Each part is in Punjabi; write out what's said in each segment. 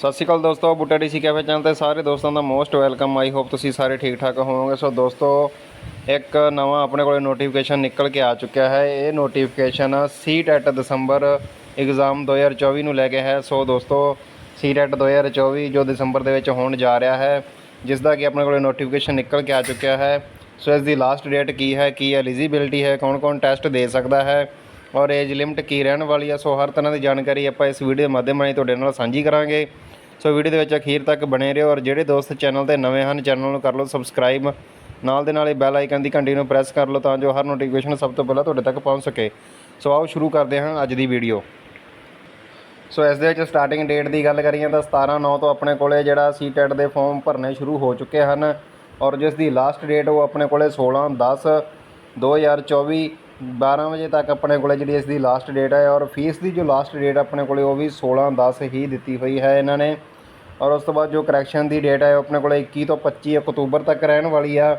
ਸਤਿ ਸ਼੍ਰੀ ਅਕਾਲ ਦੋਸਤੋ, ਬੁੱਟਾ ਡੀਸੀ ਕੈਫੇ ਚੈਨਲ ਤੇ ਸਾਰੇ ਦੋਸਤਾਂ ਦਾ ਮੋਸਟ ਵੈਲਕਮ। ਆਈ ਹੋਪ ਤੁਸੀਂ ਸਾਰੇ ਠੀਕ ਠਾਕ ਹੋਵੋਗੇ। ਸੋ ਦੋਸਤੋ, ਇੱਕ ਨਵਾਂ ਆਪਣੇ ਕੋਲੇ ਨੋਟੀਫਿਕੇਸ਼ਨ ਨਿਕਲ ਕੇ ਆ ਚੁੱਕਿਆ ਹੈ। ਇਹ ਨੋਟੀਫਿਕੇਸ਼ਨ ਸੀਟੈਟ ਦਸੰਬਰ ਐਗਜ਼ਾਮ 2024 ਨੂੰ ਲੈ ਕੇ ਹੈ। ਸੋ ਦੋਸਤੋ ਸੀਟੈਟ 2024 ਜੋ ਦਸੰਬਰ ਦੇ ਵਿੱਚ ਹੋਣ ਜਾ ਰਿਹਾ ਹੈ ਜਿਸ ਦਾ ਕਿ ਆਪਣੇ ਕੋਲੇ ਨੋਟੀਫਿਕੇਸ਼ਨ ਨਿਕਲ ਕੇ ਆ ਚੁੱਕਿਆ ਹੈ। ਸੋ ਇਸ ਦੀ ਲਾਸਟ ਡੇਟ ਕੀ ਹੈ, ਕੀ ਐਲੀਜੀਬਿਲਟੀ ਹੈ, ਕੌਣ-ਕੌਣ ਟੈਸਟ ਦੇ ਸਕਦਾ ਹੈ ਔਰ ਏਜ ਲਿਮਟ ਕੀ ਰਹਿਣ ਵਾਲੀ ਹੈ। ਸੋ ਹਰ ਤਰ੍ਹਾਂ ਦੀ ਜਾਣਕਾਰੀ ਆਪਾਂ ਇਸ ਵੀਡੀਓ ਦੇ ਮਾਧਿਅਮ ਰਾਹੀਂ ਤੁਹਾਡੇ ਨਾਲ ਸਾਂਝੀ ਕਰਾਂਗੇ। ਸੋ ਵੀਡੀਓ ਦੇ ਵਿੱਚ ਅਖੀਰ ਤੱਕ ਬਣੇ ਰਹੋ ਔਰ ਜਿਹੜੇ ਦੋਸਤ ਚੈਨਲ ਤੇ ਨਵੇਂ ਹਨ, ਚੈਨਲ ਨੂੰ ਕਰ ਲਓ ਸਬਸਕ੍ਰਾਈਬ ਨਾਲ ਦੇ ਨਾਲ ਹੀ ਬੈਲ ਆਈਕਨ ਦੀ ਘੰਟੀ ਨੂੰ ਪ੍ਰੈਸ ਕਰ ਲਓ ਤਾਂ ਜੋ ਹਰ ਨੋਟੀਫਿਕੇਸ਼ਨ ਸਭ ਤੋਂ ਪਹਿਲਾਂ ਤੁਹਾਡੇ ਤੱਕ ਪਹੁੰਚ ਸਕੇ। ਸੋ ਆਓ ਸ਼ੁਰੂ ਕਰਦੇ ਹਾਂ ਅੱਜ ਦੀ ਵੀਡੀਓ ਸੋ ਇਸ ਦੇ ਵਿੱਚ ਸਟਾਰਟਿੰਗ ਡੇਟ ਦੀ ਗੱਲ ਕਰੀਏ ਤਾਂ 17 9 ਤੋਂ ਆਪਣੇ ਕੋਲੇ ਜਿਹੜਾ ਸੀਟੈਟ ਦੇ ਫਾਰਮ ਭਰਨੇ ਸ਼ੁਰੂ ਹੋ ਚੁੱਕੇ ਹਨ ਔਰ ਜਿਸ ਦੀ ਲਾਸਟ ਡੇਟ ਉਹ ਆਪਣੇ ਕੋਲੇ 16 10 2024 12 ਵਜੇ ਤੱਕ ਆਪਣੇ ਕੋਲੇ ਜਿਹੜੀ ਇਸ ਦੀ ਲਾਸਟ ਡੇਟ ਹੈ ਔਰ ਫੀਸ ਦੀ ਜੋ ਲਾਸਟ ਡੇਟ ਆਪਣੇ ਕੋਲੇ ਉਹ ਵੀ 16 10 ਹੀ ਦਿੱਤੀ ਹੋਈ ਹੈ ਇਹਨਾਂ ਨੇ। ਔਰ ਉਸ ਤੋਂ ਬਾਅਦ ਜੋ ਕਰੈਕਸ਼ਨ ਦੀ ਡੇਟ ਹੈ, ਉਹ ਆਪਣੇ ਕੋਲ 21 ਤੋਂ 25 ਅਕਤੂਬਰ ਤੱਕ ਰਹਿਣ ਵਾਲੀ ਆ।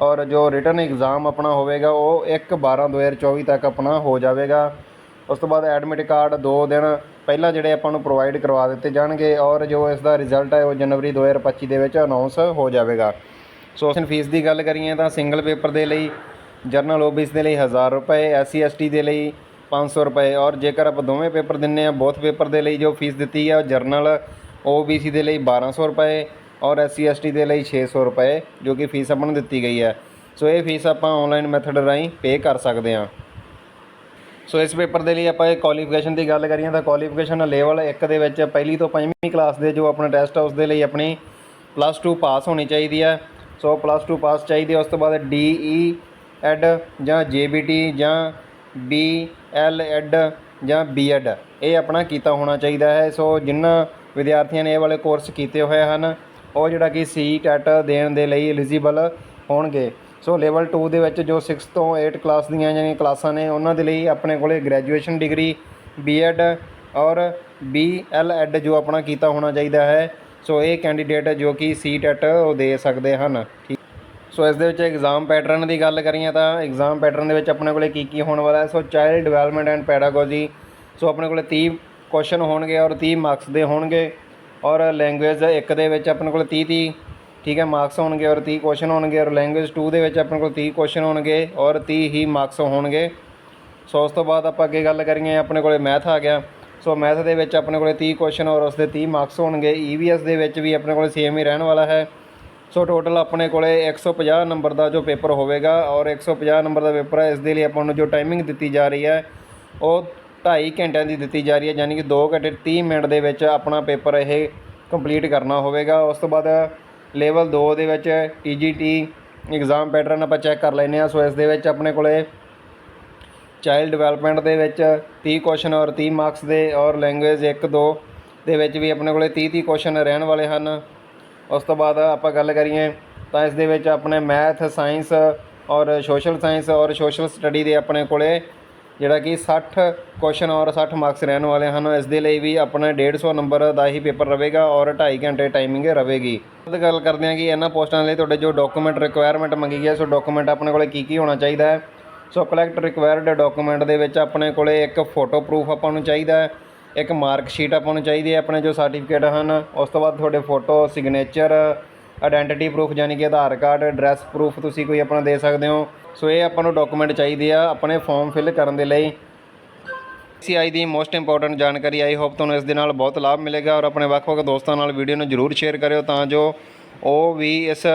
ਔਰ ਜੋ ਰਿਟਨ ਐਗਜ਼ਾਮ ਆਪਣਾ ਹੋਵੇਗਾ, ਉਹ 1 12 2024 ਤੱਕ ਆਪਣਾ ਹੋ ਜਾਵੇਗਾ। ਉਸ ਤੋਂ ਬਾਅਦ ਐਡਮਿਟ ਕਾਰਡ 2 ਦਿਨ ਪਹਿਲਾਂ ਜਿਹੜੇ ਆਪਾਂ ਨੂੰ ਪ੍ਰੋਵਾਈਡ ਕਰਵਾ ਦਿੱਤੇ ਜਾਣਗੇ, ਔਰ ਜੋ ਇਸ ਦਾ ਰਿਜ਼ਲਟ ਹੈ, ਉਹ ਜਨਵਰੀ 2025 ਦੇ ਵਿੱਚ ਅਨਾਉਂਸ ਹੋ ਜਾਵੇਗਾ। ਸੋ ਫੀਸ ਦੀ ਗੱਲ ਕਰੀਏ ਤਾਂ ਸਿੰਗਲ ਪੇਪਰ ਦੇ ਲਈ ਜਰਨਲ ਓਬੀਸ ਦੇ ਲਈ 1000 ਰੁਪਏ ਐਸਸੀ ਐਸਟੀ ਦੇ ਲਈ 500 ਰੁਪਏ, ਔਰ ਜੇਕਰ ਆਪਾਂ ਦੋਵੇਂ ਪੇਪਰ ਦਿੰਨੇ ਆ ਬੋਥ ਪੇਪਰ ਦੇ ਲਈ ਜੋ ਫੀਸ ਦਿੱਤੀ ਹੈ ਉਹ ਜਰਨਲ ਓਬੀਸੀ ਦੇ ਲਈ 1200 ਰੁਪਏ ਔਰ ਐਸਸੀ ਐਸਟੀ ਦੇ ਲਈ 600 ਰੁਪਏ, ਜੋ ਕਿ ਫੀਸ ਆਪਾਂ ਨੂੰ ਦਿੱਤੀ ਗਈ ਹੈ। ਸੋ ਇਹ ਫੀਸ ਆਪਾਂ ਆਨਲਾਈਨ ਮੈਥਡ ਰਾਹੀਂ ਪੇ ਕਰ ਸਕਦੇ ਹਾਂ। ਸੋ ਇਸ ਪੇਪਰ ਦੇ ਲਈ ਆਪਾਂ ਇਹ ਕੁਆਲੀਫਿਕੇਸ਼ਨ ਦੀ ਗੱਲ ਕਰੀਏ ਤਾਂ ਕੁਆਲੀਫਿਕੇਸ਼ਨ ਲੈਵਲ 1 ਦੇ ਵਿੱਚ ਪਹਿਲੀ ਤੋਂ ਪੰਜਵੀਂ ਕਲਾਸ ਦੇ ਜੋ ਆਪਣਾ ਟੈਸਟ ਆ ਉਸ ਦੇ ਲਈ ਆਪਣੀ ਪਲੱਸ 2 ਪਾਸ ਹੋਣੀ ਚਾਹੀਦੀ ਹੈ। ਸੋ ਪਲੱਸ 2 ਪਾਸ ਚਾਹੀਦੀ ਹੈ, ਉਸ ਤੋਂ ਬਾਅਦ ਡੀ ਐਡ ਜਾਂ ਜੀਬੀਟੀ ਜਾਂ ਬੀ ਐਲ ਐਡ ਜਾਂ ਬੀ ਐਡ ਇਹ ਆਪਣਾ ਕੀਤਾ ਹੋਣਾ ਚਾਹੀਦਾ ਹੈ। ਸੋ ਜਿਨ੍ਹਾਂ ਵਿਦਿਆਰਥੀਆਂ ਨੇ ਇਹ ਵਾਲੇ ਕੋਰਸ ਕੀਤੇ ਹੋਏ ਹਨ। ਉਹ ਜਿਹੜਾ ਕਿ ਸੀ ਟੈਟ ਦੇਣ ਦੇ ਲਈ ਐਲੀਜੀਬਲ ਹੋਣਗੇ। ਸੋ ਲੈਵਲ 2 ਦੇ ਵਿੱਚ ਜੋ 6 ਤੋਂ 8 ਕਲਾਸ ਦੀਆਂ ਜਿਹੜੀਆਂ ਕਲਾਸਾਂ ਨੇ, ਉਹਨਾਂ ਦੇ ਲਈ ਆਪਣੇ ਕੋਲੇ ਗ੍ਰੈਜੂਏਸ਼ਨ ਡਿਗਰੀ ਬੀਐਡ ਔਰ ਬੀਐਲਐਡ ਜੋ ਆਪਣਾ ਕੀਤਾ ਹੋਣਾ ਚਾਹੀਦਾ ਹੈ। ਸੋ ਇਹ ਕੈਂਡੀਡੇਟ ਜੋ ਕਿ ਸੀ ਟੈਟ ਉਹ ਦੇ ਸਕਦੇ ਹਨ। ਸੋ ਇਸ ਦੇ ਵਿੱਚ ਐਗਜ਼ਾਮ ਪੈਟਰਨ ਦੀ ਗੱਲ ਕਰੀਏ ਤਾਂ ਐਗਜ਼ਾਮ ਪੈਟਰਨ ਦੇ ਵਿੱਚ ਆਪਣੇ ਕੋਲੇ ਕੀ ਕੀ ਹੋਣ ਵਾਲਾ ਹੈ? So child development and pedagogy so ਆਪਣੇ ਕੋਲੇ 30 ਕੁਐਸਚਨ ਹੋਣਗੇ ਔਰ 30 ਮਾਰਕਸ ਦੇ ਹੋਣਗੇ ਔਰ ਲੈਂਗੁਏਜ ਇੱਕ ਦੇ ਵਿੱਚ ਆਪਣੇ ਕੋਲ 30 30 ਠੀਕ ਹੈ ਮਾਰਕਸ ਹੋਣਗੇ ਔਰ 30 ਕੁਐਸਚਨ ਹੋਣਗੇ ਔਰ ਲੈਂਗੁਏਜ 2 ਦੇ ਵਿੱਚ ਆਪਣੇ ਕੋਲ 30 ਕੁਐਸਚਨ ਹੋਣਗੇ ਔਰ 30 ਹੀ ਮਾਰਕਸ ਹੋਣਗੇ। ਸੋ ਉਸ ਤੋਂ ਬਾਅਦ ਆਪਾਂ ਅੱਗੇ ਗੱਲ ਕਰੀਏ, ਆਪਣੇ ਕੋਲੇ ਮੈਥ ਆ ਗਿਆ। ਸੋ ਮੈਥ ਦੇ ਵਿੱਚ ਆਪਣੇ ਕੋਲੇ 30 ਕੁਐਸਚਨ ਔਰ ਉਸ ਦੇ 30 ਮਾਰਕਸ ਹੋਣਗੇ ਈਵੀਐਸ ਦੇ ਵਿੱਚ ਵੀ ਆਪਣੇ ਕੋਲੇ ਸੇਮ ਹੀ ਰਹਿਣ ਵਾਲਾ ਹੈ। ਸੋ ਟੋਟਲ ਆਪਣੇ ਕੋਲੇ 150 ਨੰਬਰ ਦਾ ਜੋ ਪੇਪਰ ਹੋਵੇਗਾ ਔਰ 150 ਨੰਬਰ ਦਾ ਪੇਪਰ ਹੈ, ਇਸ ਦੇ ਲਈ ਆਪਾਂ ਨੂੰ ਜੋ ਟਾਈਮਿੰਗ ਦਿੱਤੀ ਜਾ ਰਹੀ ਹੈ, ਉਹ ਢਾਈ ਘੰਟਿਆਂ ਦੀ ਦਿੱਤੀ ਜਾ ਰਹੀ ਹੈ ਯਾਨੀ ਕਿ 2 ਘੰਟੇ 30 ਮਿੰਟ ਦੇ ਵਿੱਚ ਆਪਣਾ ਪੇਪਰ ਇਹ ਕੰਪਲੀਟ ਕਰਨਾ ਹੋਵੇਗਾ। ਉਸ ਤੋਂ ਬਾਅਦ ਲੈਵਲ 2 ਦੇ ਵਿੱਚ ਟੀਜੀਟੀ ਐਗਜ਼ਾਮ ਪੈਟਰਨ ਆਪਾਂ ਚੈੱਕ ਕਰ ਲੈਨੇ ਆ ਸੋ ਇਸ ਦੇ ਵਿੱਚ ਆਪਣੇ ਕੋਲੇ ਚਾਈਲਡ ਡਿਵੈਲਪਮੈਂਟ ਦੇ ਵਿੱਚ 30 ਕੁਐਸਚਨ ਔਰ 30 ਮਾਰਕਸ ਦੇ ਔਰ ਲੈਂਗੁਏਜ 1 2 ਦੇ ਵਿੱਚ ਵੀ ਆਪਣੇ ਕੋਲੇ 30 30 ਕੁਐਸਚਨ ਰਹਿਣ ਵਾਲੇ ਹਨ। ਉਸ ਤੋਂ ਬਾਅਦ ਆਪਾਂ ਗੱਲ ਕਰੀਏ ਤਾਂ ਇਸ ਦੇ ਵਿੱਚ ਆਪਣੇ ਮੈਥ ਸਾਇੰਸ ਔਰ ਸੋਸ਼ਲ ਸਾਇੰਸ ਔਰ ਸੋਸ਼ਲ ਸਟੱਡੀ ਦੇ ਆਪਣੇ ਕੋਲੇ ਜਿਹੜਾ ਕਿ 60 ਕੁਐਸਚਨ ਔਰ 60 ਮਾਰਕਸ ਰਹਿਣ ਵਾਲੇ ਹਨ। ਇਸ ਦੇ ਲਈ ਵੀ ਆਪਣਾ 150 ਨੰਬਰ ਦਾ ਹੀ ਪੇਪਰ ਰਹੇਗਾ ਔਰ 2.5 ਘੰਟੇ ਟਾਈਮਿੰਗ ਰਹੇਗੀ। ਬਾਅਦ ਗੱਲ ਕਰਦੇ ਹਾਂ ਕਿ ਇਹਨਾਂ ਪੋਸਟਾਂ ਲਈ ਤੁਹਾਡੇ ਜੋ ਡਾਕੂਮੈਂਟ ਰਿਕੁਆਇਰਮੈਂਟ ਮੰਗੀ ਹੈ, ਸੋ ਡਾਕੂਮੈਂਟ ਆਪਣੇ ਕੋਲੇ ਕੀ ਕੀ ਹੋਣਾ ਚਾਹੀਦਾ ਹੈ? ਸੋ ਕਲੈਕਟ ਰਿਕੁਆਇਰਡ ਡਾਕੂਮੈਂਟ ਦੇ ਵਿੱਚ ਆਪਣੇ ਕੋਲੇ ਇੱਕ ਫੋਟੋ ਪ੍ਰੂਫ ਆਪਾਂ ਨੂੰ ਚਾਹੀਦਾ ਹੈ, ਇੱਕ ਮਾਰਕ ਸ਼ੀਟ ਆਪਾਂ ਨੂੰ ਚਾਹੀਦੀ ਹੈ ਆਪਣੇ ਜੋ ਸਰਟੀਫਿਕੇਟ ਹਨ। ਉਸ ਤੋਂ ਬਾਅਦ ਤੁਹਾਡੇ ਫੋਟੋ ਸਿਗਨੇਚਰ ਆਇਡੈਂਟੀਟੀ ਪ੍ਰੂਫ ਯਾਨੀ ਕਿ ਆਧਾਰ ਕਾਰਡ ਐਡਰੈਸ ਪ੍ਰੂਫ ਤੁਸੀਂ ਕੋਈ ਆਪਣਾ ਦੇ ਸਕਦੇ ਹੋ। ਸੋ ਇਹ ਆਪਾਂ ਨੂੰ ਡਾਕੂਮੈਂਟ ਚਾਹੀਦੇ ਆ ਆਪਣੇ ਫਾਰਮ ਫਿਲ ਕਰਨ ਦੇ ਲਈ। ਸੀਆਈ ਦੀ ਮੋਸਟ ਇੰਪੋਰਟੈਂਟ ਜਾਣਕਾਰੀ ਆਈ ਹੋਪ ਤੁਹਾਨੂੰ ਇਸ ਦੇ ਨਾਲ ਬਹੁਤ ਲਾਭ ਮਿਲੇਗਾ ਔਰ ਆਪਣੇ ਵੱਖ-ਵੱਖ ਦੋਸਤਾਂ ਨਾਲ ਵੀਡੀਓ ਨੂੰ ਜਰੂਰ ਸ਼ੇਅਰ ਕਰਿਓ ਤਾਂ ਜੋ ਉਹ ਵੀ ਇਸ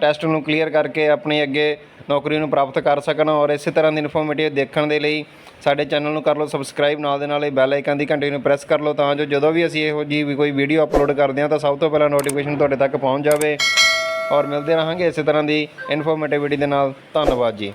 ਟੈਸਟ ਨੂੰ ਕਲੀਅਰ ਕਰਕੇ ਆਪਣੀ ਅੱਗੇ ਨੌਕਰੀ ਨੂੰ ਪ੍ਰਾਪਤ ਕਰ ਸਕਣ ਔਰ ਇਸੇ ਤਰ੍ਹਾਂ ਦੀ ਇਨਫੋਰਮੇਟਿਵ ਦੇਖਣ ਦੇ ਲਈ ਸਾਡੇ ਚੈਨਲ ਨੂੰ ਕਰ ਲਓ ਸਬਸਕ੍ਰਾਈਬ ਨਾਲ ਦੇ ਨਾਲ ਇਹ ਬੈਲ ਆਈਕਨ ਦੀ ਘੰਟੀ ਨੂੰ ਪ੍ਰੈਸ ਕਰ ਲਓ ਤਾਂ ਜੋ ਜਦੋਂ ਵੀ ਅਸੀਂ ਇਹੋ ਜੀ ਵੀ ਕੋਈ ਵੀਡੀਓ ਅਪਲੋਡ ਕਰਦੇ ਹਾਂ ਤਾਂ ਸਭ ਤੋਂ ਪਹਿਲਾਂ ਨੋਟੀਫਿਕੇਸ਼ਨ ਤੁਹਾਡੇ ਤੱਕ ਪਹੁੰਚ ਜਾਵੇ। ਔਰ ਮਿਲਦੇ ਰਹਾਂਗੇ ਇਸੇ ਤਰ੍ਹਾਂ ਦੀ ਇਨਫੋਰਮੇਟਿਵ ਦੇ ਨਾਲ। ਧੰਨਵਾਦ ਜੀ।